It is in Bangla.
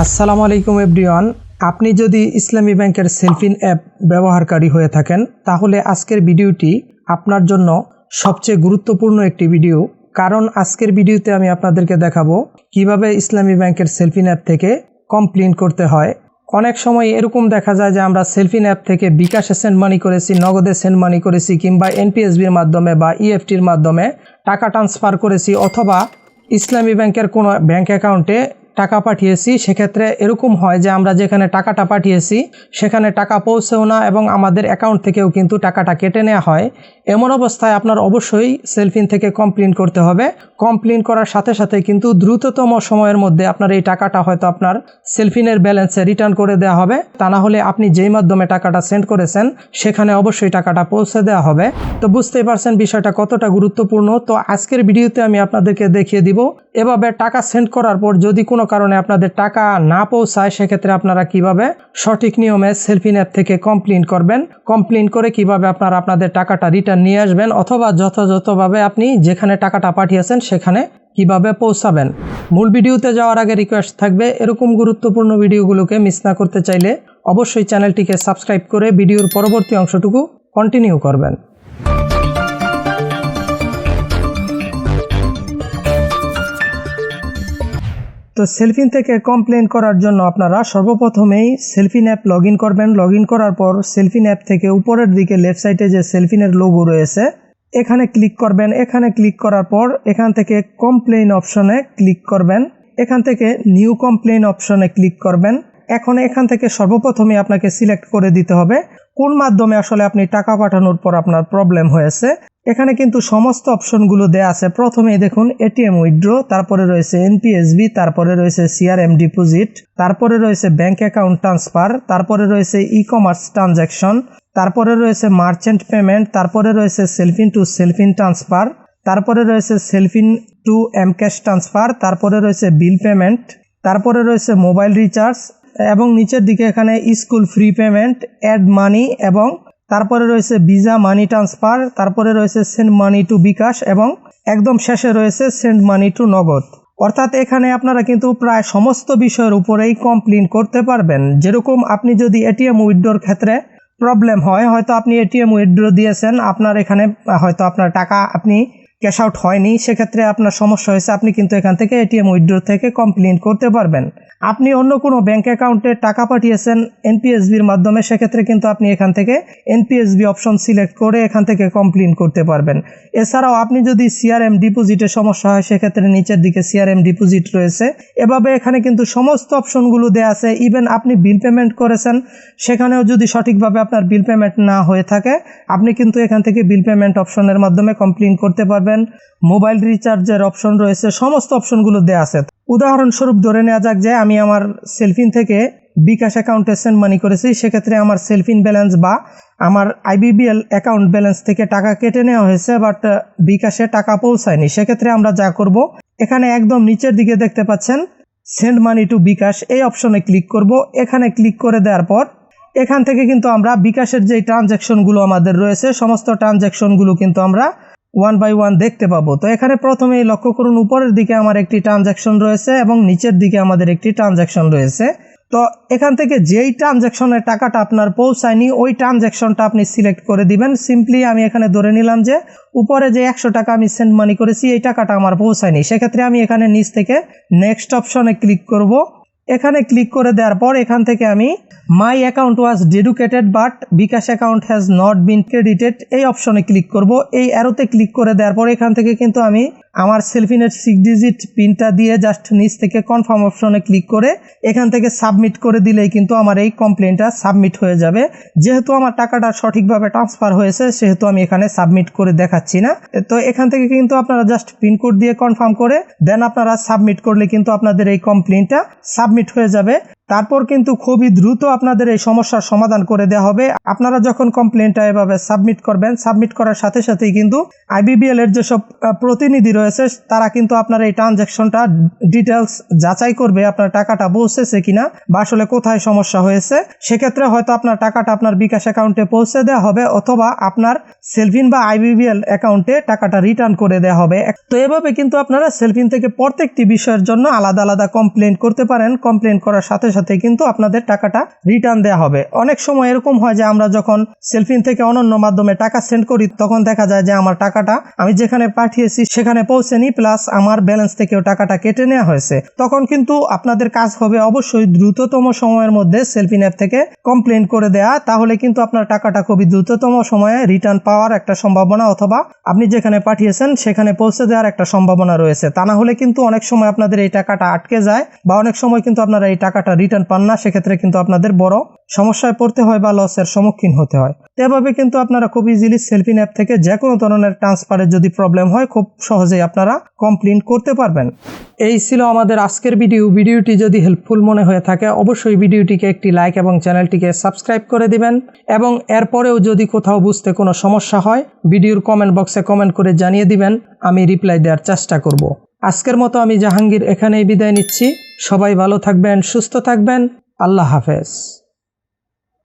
আসসালামু আলাইকুম এভরিওয়ান। আপনি যদি ইসলামী ব্যাংকের সেলফিন অ্যাপ ব্যবহারকারী হয়ে থাকেন, তাহলে আজকের ভিডিওটি আপনার জন্য সবচেয়ে গুরুত্বপূর্ণ একটি ভিডিও। কারণ আজকের ভিডিওতে আমি আপনাদেরকে দেখাবো কীভাবে ইসলামী ব্যাংকের সেলফিন অ্যাপ থেকে কমপ্লেন করতে হয়। অনেক সময় এরকম দেখা যায় যে আমরা সেলফিন অ্যাপ থেকে বিকাশে সেন্ড মানি করেছি, নগদে সেন্ড মানি করেছি, কিংবা এনপিএসবির মাধ্যমে বা ইএফটির মাধ্যমে টাকা ট্রান্সফার করেছি, অথবা ইসলামী ব্যাংকের কোনো ব্যাংক অ্যাকাউন্টে টাকা পাঠিয়েছি, সেক্ষেত্রে এরকম হয় যে আমরা যেখানে টাকাটা পাঠিয়েছি, সেখানে টাকা পৌঁছেও না এবং আমাদের অ্যাকাউন্ট থেকেও কিন্তু টাকাটা কেটে নেওয়া হয়। এমন অবস্থায় আপনার অবশ্যই সেলফিন থেকে কমপ্লেন করতে হবে। কমপ্লেন করার সাথে সাথে কিন্তু দ্রুততম সময়ের মধ্যে আপনার এই টাকাটা হয়তো আপনার সেলফিনের ব্যালেন্সে রিটার্ন করে দেওয়া হবে। তা না হলে আপনি যেই মাধ্যমে টাকাটা সেন্ড করেছেন, সেখানে অবশ্যই টাকাটা পৌঁছে দেওয়া হবে। তো বুঝতেই পারছেন বিষয়টা কতটা গুরুত্বপূর্ণ। তো আজকের ভিডিওতে আমি আপনাদেরকে দেখিয়ে দিব এভাবে টাকা সেন্ড করার পর যদি কোনো কারণে আপনাদের টাকা না পৌঁছায়, সেক্ষেত্রে আপনারা কীভাবে সঠিক নিয়মে সেলফিন অ্যাপ থেকে কমপ্লেন করবেন? কমপ্লেন করে কীভাবে আপনারা আপনাদের টাকাটা রিটার্ন নিয়ে আসবেন? অথবা যথাযথভাবে আপনি যেখানে টাকাটা পাঠিয়েছেন, সেখানে কীভাবে পৌঁছাবেন? মূল ভিডিওতে যাওয়ার আগে রিকোয়েস্ট থাকবে, এরকম গুরুত্বপূর্ণ ভিডিওগুলোকে মিস না করতে চাইলে অবশ্যই চ্যানেলটিকে সাবস্ক্রাইব করে ভিডিওর পরবর্তী অংশটুকু কন্টিনিউ করবেন। তো সেলফিন থেকে কমপ্লেন করার জন্য আপনারা সর্বপ্রথমেই সেলফিন অ্যাপ লগ করবেন। লগ করার পর সেলফিন অ্যাপ থেকে উপরের দিকে লেফট সাইডে যে সেলফিনের লোগো রয়েছে, এখানে ক্লিক করবেন। এখানে ক্লিক করার পর এখান থেকে কমপ্লেন অপশনে ক্লিক করবেন। এখান থেকে নিউ কমপ্লেন অপশনে ক্লিক করবেন। এখন এখান থেকে সর্বপ্রথমে আপনাকে সিলেক্ট করে দিতে হবে। কোন মাধ্যমে আসলে আপনি টাকা পাঠানোর পর আপনার প্রবলেম হয়েছে এখানে কিন্তু সমস্ত অপশনগুলো দেয়া আছে। প্রথমে দেখুন, এটিএম উইথড্র, তারপরে রয়েছে এনপিএসবি, তারপরে রয়েছে সিআরএম ডিপোজিট, তারপরে রয়েছে ব্যাংক অ্যাকাউন্ট ট্রান্সফার, তারপরে রয়েছে ই কমার্স ট্রানজ্যাকশন, তারপরে রয়েছে মার্চেন্ট পেমেন্ট, তারপরে রয়েছে সেলফিন টু সেলফিন ট্রান্সফার, তারপরে রয়েছে Cellfin to M cash transfer, তারপরে রয়েছে বিল পেমেন্ট, তারপরে রয়েছে মোবাইল রিচার্জ, এবং নিচের দিকে এখানে school free payment, add money এবং তারপরে রয়েছে ভিসা মানি ট্রান্সফার, তারপরে রয়েছে সেন্ড মানি টু বিকাশ এবং একদম শেষে রয়েছে সেন্ড মানি টু নগদ। অর্থাৎ এখানে আপনারা কিন্তু প্রায় সমস্ত বিষয়ের উপরেই কমপ্লেন করতে পারবেন। যেরকম আপনি যদি এটিএম উইথড্রোর ক্ষেত্রে প্রবলেম হয়, হয়তো আপনি এটিএম উইথড্রো দিয়েছেন, আপনার এখানে হয়তো আপনার টাকা আপনি ক্যাশ আউট হয়নি, সেক্ষেত্রে আপনার সমস্যা হয়েছে, আপনি কিন্তু এখান থেকে এটিএম উইথড্র থেকে কমপ্লেন করতে পারবেন। আপনি অন্য কোনো ব্যাংক অ্যাকাউন্টে টাকা পাঠিয়েছেন এনপিএসবির মাধ্যমে, সেক্ষেত্রে কিন্তু আপনি এখান থেকে এনপিএসবি অপশন সিলেক্ট করে এখান থেকে কমপ্লেন করতে পারবেন। এছাড়াও আপনি যদি সিআরএম ডিপোজিটের সমস্যা হয়, সেক্ষেত্রে নিচের দিকে সিআরএম ডিপোজিট রয়েছে। এভাবে এখানে কিন্তু সমস্ত অপশনগুলো দেওয়া আছে। ইভেন আপনি বিল পেমেন্ট করেছেন, সেখানেও যদি সঠিকভাবে আপনার বিল পেমেন্ট না হয়ে থাকে, আপনি কিন্তু এখান থেকে বিল পেমেন্ট অপশনের মাধ্যমে কমপ্লেন করতে পারবেন। মোবাইল রিচার্জের অপশন রয়েছে, সমস্ত অপশনগুলো দেওয়া আছে। উদাহরণস্বরূপ ধরে নেওয়া যাক যে আমি আমার সেলফিন থেকে বিকাশ অ্যাকাউন্টে সেন্ড মানি করেছি, সেক্ষেত্রে আমার সেলফিন ব্যালেন্স বা আমার আইবিবিএল অ্যাকাউন্ট ব্যালেন্স থেকে টাকা কেটে নেওয়া হয়েছে, বাট বিকাশে টাকা পৌঁছায়নি। সেক্ষেত্রে আমরা যা করব, এখানে একদম নিচের দিকে দেখতে পাচ্ছেন, সেন্ড মানি টু বিকাশ, এই অপশনে ক্লিক করব। এখানে ক্লিক করে দেওয়ার পর এখান থেকে কিন্তু আমরা বিকাশের যেই ট্রানজ্যাকশনগুলো আমাদের রয়েছে, সমস্ত ট্রানজ্যাকশনগুলো কিন্তু আমরা ওয়ান বাই ওয়ান দেখতে পাবো। তো এখানে প্রথমেই লক্ষ্য করুন, উপরের দিকে আমার একটি ট্রানজ্যাকশন রয়েছে এবং নিচের দিকে আমাদের একটি ট্রানজ্যাকশন রয়েছে। তো এখান থেকে যেই ট্রানজ্যাকশনের টাকাটা আপনার পৌঁছায়নি, ওই ট্রানজ্যাকশনটা আপনি সিলেক্ট করে দিবেন। সিম্পলি আমি এখানে ধরে নিলাম যে উপরে যে একশো টাকা আমি সেন্ড মানি করেছি, এই টাকাটা আমার পৌঁছায়নি। সেক্ষেত্রে আমি এখানে নিচ থেকে নেক্সট অপশনে ক্লিক করব। এখানে ক্লিক করে দেওয়ার পর এখান থেকে আমি my account was deducted but bKash account has not been credited এই অপশনে ক্লিক করব। এই অ্যারোতে ক্লিক করে দেওয়ার পর এখান থেকে কিন্তু আমি আমার সেলফিনের সিক্স ডিজিট পিনটা দিয়ে জাস্ট নিচ থেকে কনফার্ম অপশনে ক্লিক করে এখান থেকে সাবমিট করে দিলেই কিন্তু আমার এই কমপ্লেনটা সাবমিট হয়ে যাবে। যেহেতু আমার টাকাটা সঠিকভাবে ট্রান্সফার হয়েছে, সেহেতু আমি এখানে সাবমিট করে দেখাচ্ছি না। তো এখান থেকে কিন্তু আপনারা জাস্ট পিনকোড দিয়ে কনফার্ম করে দেন আপনারা সাবমিট করলে কিন্তু আপনাদের এই কমপ্লেনটা সাবমিট হয়ে যাবে। তারপর কিন্তু খুবই দ্রুত আপনাদের এই সমস্যার সমাধান করে দেওয়া হবে। আপনারা যখন কমপ্লেনটা এভাবে সাবমিট করবেন সাবমিট করার সাথে সাথেই কিন্তু আইবিবিএল এর যেসব প্রতিনিধি রয়েছে, তারা কিন্তু আপনার এই ট্রানজ্যাকশনটা ডিটেলস যাচাই করবে আপনার টাকাটা পৌঁছেছে কিনা বা আসলে কোথায় সমস্যা হয়েছে। সেক্ষেত্রে হয়তো আপনার টাকাটা আপনার বিকাশ অ্যাকাউন্টে পৌঁছে দেওয়া হবে অথবা আপনার সেলফিন বা আইবিবিএল অ্যাকাউন্টে টাকাটা রিটার্ন করে দেওয়া হবে। তো এভাবে কিন্তু আপনারা সেলফিন থেকে প্রত্যেকটি বিষয়ের জন্য আলাদা আলাদা কমপ্লেন করতে পারেন। কমপ্লেন করার সাথে সাথে কিন্তু আপনাদের টাকাটা রিটার্ন দেওয়া হবে। অনেক সময় এরকম হয় যে আমরা যখন সেলফিন থেকে অনন্য মাধ্যমে টাকা সেন্ড করি, তখন দেখা যায় যে আমার টাকাটা আমি যেখানে পাঠিয়েছি সেখানে পৌঁছেনি প্লাস আমার ব্যালেন্স থেকেও টাকাটা কেটে নেওয়া হয়েছে। তখন কিন্তু আপনাদের কাজ হবে অবশ্যই দ্রুততম সময়ের মধ্যে সেলফিন অ্যাপ থেকে কমপ্লেন করে দেয়া। তাহলে কিন্তু আপনার টাকাটা খুবই দ্রুততম সময়ে রিটার্ন পাওয়ার একটা সম্ভাবনা অথবা আপনি যেখানে পাঠিয়েছেন সেখানে পৌঁছে দেওয়ার একটা সম্ভাবনা রয়েছে। তা না হলে কিন্তু অনেক সময় আপনাদের এই টাকাটা আটকে যায় বা অনেক সময় কিন্তু আপনারা এই টাকাটা রিটার্ন পান না, সেক্ষেত্রে কিন্তু আপনাদের বড় সমস্যায় পড়তে হয় বা লসের সম্মুখীন হতে হয়। তো এভাবে কিন্তু আপনারা খুব ইজিলি সেলফিন অ্যাপ থেকে যে কোনো ধরনের ট্রান্সফারের যদি প্রবলেম হয়, খুব সহজেই আপনারা কমপ্লেন করতে পারবেন। এই ছিল আমাদের আজকের ভিডিও ভিডিওটি যদি হেল্পফুল মনে হয়ে থাকে, অবশ্যই ভিডিওটিকে একটি লাইক এবং চ্যানেলটিকে সাবস্ক্রাইব করে দিবেন। এবং এরপরেও যদি কোথাও বুঝতে কোনো সমস্যা হয় ভিডিওর কমেন্ট বক্সে কমেন্ট করে জানিয়ে দিবেন। আমি রিপ্লাই দেওয়ার চেষ্টা করব। আজকের মতো আমি জাহাঙ্গীর এখানেই বিদায় নিচ্ছি। সবাই ভালো থাকবেন সুস্থ থাকবেন। আল্লাহ হাফেজ।